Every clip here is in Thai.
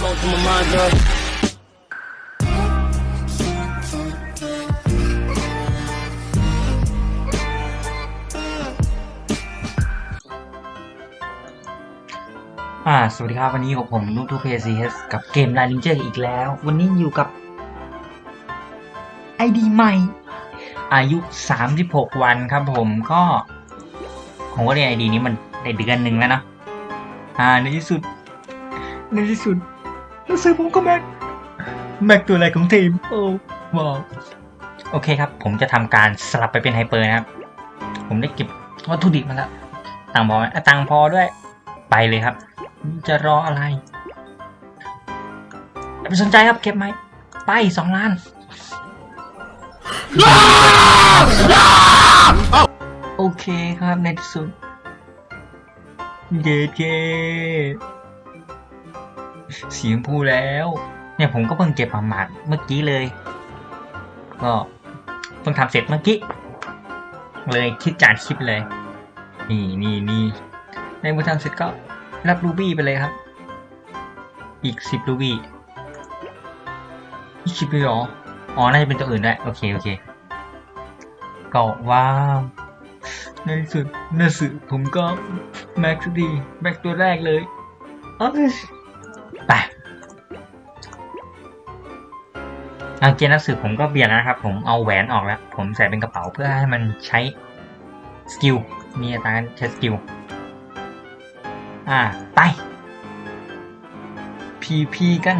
Flow through my mind, girl. อ่า สวัสดีครับ วันนี้กับผมนุ๊กทูเพซีเอสกับเกมไลน์ลิงเจอร์อีกแล้ว วันนี้อยู่กับไอดีใหม่ อายุ 36 วันครับผมก็ผมก็เรียนไอดีนี้มันได้เดือนหนึ่งแล้วเนะอ่าในที่สุด ในที่สุด รู้สึกผมก็แม็ก แม็กตัวอะไรของทีม โอ้ว้าวโอเคครับ ผมจะทำการสลับไปเป็นไฮเปอร์นะครับ ผมได้เก็บวัตถุดิบมาแล้วตังค์พอไหมอะตังค์พอด้วย ไปเลยครับ จะรออะไรอย่าไปสนใจครับ เก็บไหม ไปสองล้าน โอเคครับในที่สุด เย้เย้ สีชมพูแล้ว เนี่ยผมก็เพิ่งเก็บหมาดเมื่อกี้เลย ก็เพิ่งทำเสร็จเมื่อกี้ เลยคิดจานคลิปเลย นี่นี่นี่ในเมื่อทำเสร็จก็รับรูบี้ไปเลยครับ อีกสิบรูบี้อีกสิบเลยหรอ อ๋อ น่าจะเป็นตัวอื่นได้ โอเค โอเคก็ว้าวในสุดในสุดผมก็แม็กซ์ดี แม็กตัวแรกเลย เอาเกมหนักสืบผมก็เปลี่ยนนะครับ ผมเอาแหวนออกแล้ว ผมใส่เป็นกระเป๋าเพื่อให้มันใช้สกิลมีอัตราการใช้สกิลอ่าไปพีพีกัน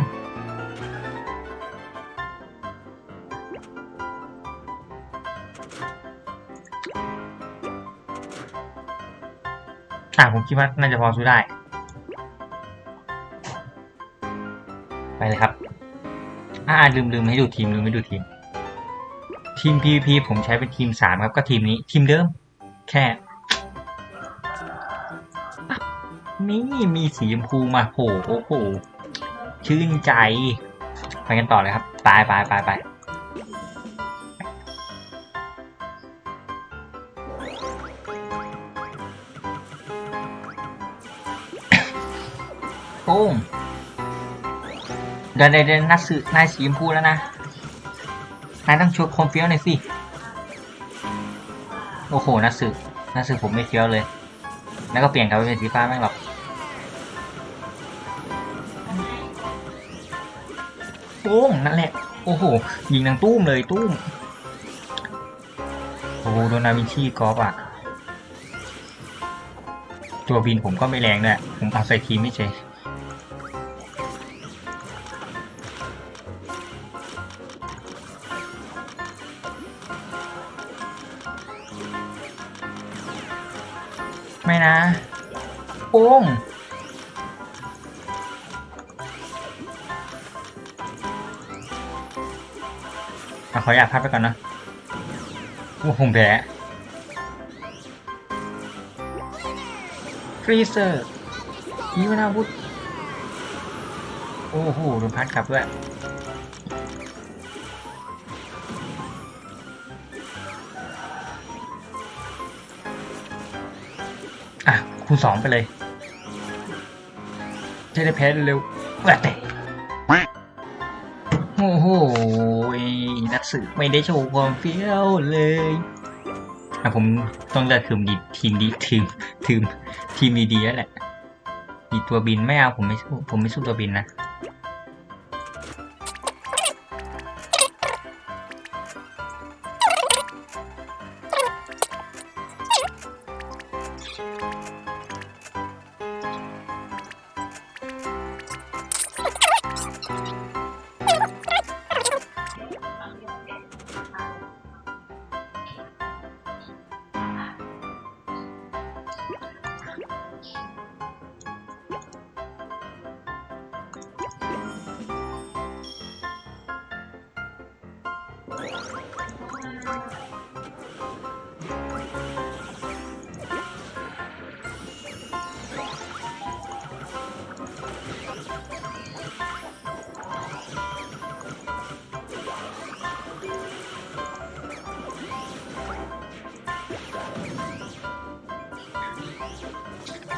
อ่าผมคิดว่าน่าจะพอสู้ได้ ไปเลยครับ อ่าลืมลืมให้ดูทีมลืมให้ดูทีม ทีม PVP ผมใช้เป็นทีมสามครับก็ทีมนี้ ทีมเดิม แค่นี่มีสีชมพูมาโหโอ้โหชื่นใจไปกันต่อเลยครับไปไปไปไปโอ้ มเดินเดินเดินนัดสื่อนายสีชมพูแล้วนะ นายต้องโชว์ความเฟี้ยวหน่อยสิ โอ้โหนัดสื่อนัดสื่อผมไม่เฟี้ยวเลย แล้วก็เปลี่ยนกลับไปเป็นสีฟ้าแม่งหรอกโป้งนั่นแหละ โอ้โห ยิงดังตุ้มเลยตุ้ม โอ้โหโดนนาวินชีกอล์ฟอะ ตัวบินผมก็ไม่แรงด้วยผมเอาใส่ทีมไม่เฉย ไม่นะโป้งอะขออยากพักไปก่อนนะโอ้ผมแพ้ฟรีเซอร์ยีวนาวุธโอ้โหโดนพัดกลับด้วย คูณสองไปเลยจะได้แพ้เร็วๆแต่โอ้โหนักสืบไม่ได้โชว์ความเฟี้ยวเลยอะผมต้องเลือกทีมดีทีมดีทีมทีมทีมดีๆแล้วแหละมีตัวบินไม่เอาผมไม่สู้ผมไม่สู้ตัวบินนะ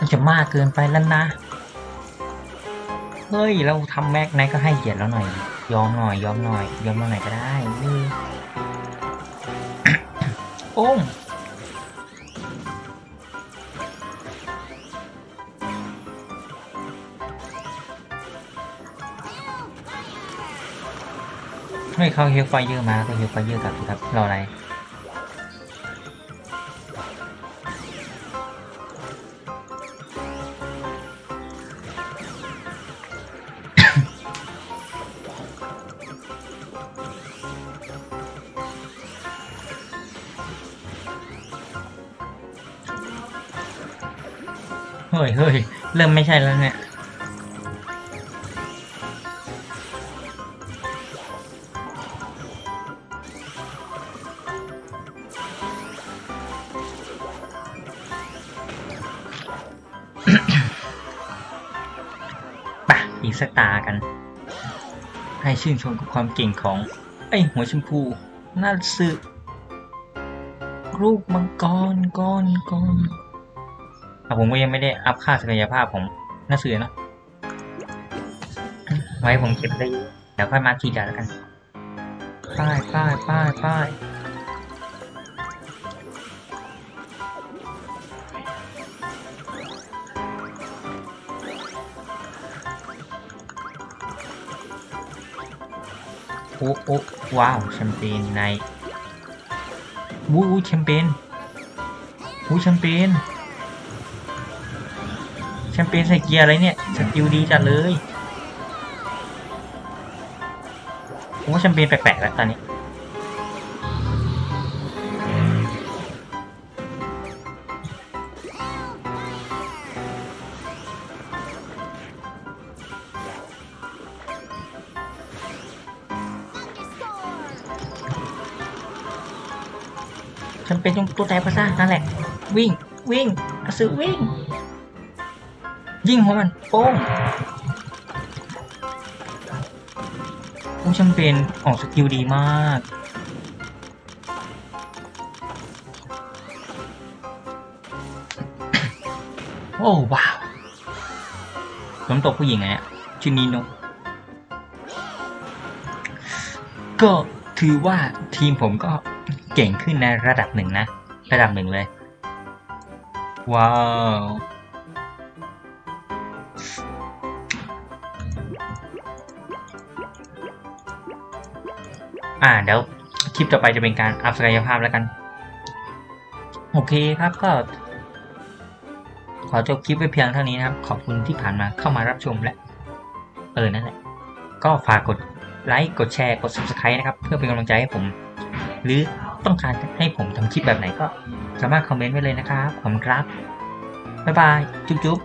มันจะมากเกินไปแล้วนะ เฮ้ย เราทำแม็กไนก็ให้เกียรติแล้วหน่อย ยอมหน่อย ยอมหน่อย ยอมเราหน่อยก็ได้นี่โอ้มเฮ้ยเขาเฮลไฟเยอร์มาก็เฮลไฟเยอร์กลับครับรออะไร เฮ้ยเฮ้ยเริ่มไม่ใช่แล้วเนี่ย ปะอีกสักตากัน ให้ชื่นชมกับความเก่งของ ไอ้หัวชมพูน่าสึรูปมังกรกรกร อ่ผมก็ยังไม่ได้อัพค่าศักยภาพของน่าเสือเนอะไว้ผมเก็บได้เยอะเดี๋ยวค่อยมาทีเดียวแล้วกันป้ายป้ายป้ายป้ายโอ้โอ้ว้าวแชมเปญในวู้วู้แชมเปญวู้แชมเปญ แชมเปญใส่เกียร์อะไรเนี่ยสกิลดีจัดเลยผมว่าแชมเปญแปลกๆแล้วตอนนี้ฉันเป็นตัวแต่ภาษานั่นแหละ วิ่งวิ่งอสือวิ่ง ยิงหัวมันโป้งโอ้ฉันเป็นออกสกิลดีมาก โอ้ว้าวผมตกผู้หญิงไงชื่อนีโนก็ถือว่าทีมผมก็เก่งขึ้นในระดับหนึ่งนะ ระดับหนึ่งเลย ว้าว อ่าเดี๋ยวคลิปต่อไปจะเป็นการอัพศักยภาพแล้วกัน โอเคครับก็ ขอจบคลิปไว้เพียงเท่านี้นะครับ ขอบคุณที่ผ่านมาเข้ามารับชมและ เออนั่นแหละ ก็ฝากกดไลค์กดแชร์กด subscribe นะครับ เพื่อเป็นกำลังใจให้ผม หรือต้องการให้ผมทำคลิปแบบไหนก็สามารถคอมเมนต์ไว้เลยนะครับขอบคุณครับ บ๊ายบาย จุ๊บ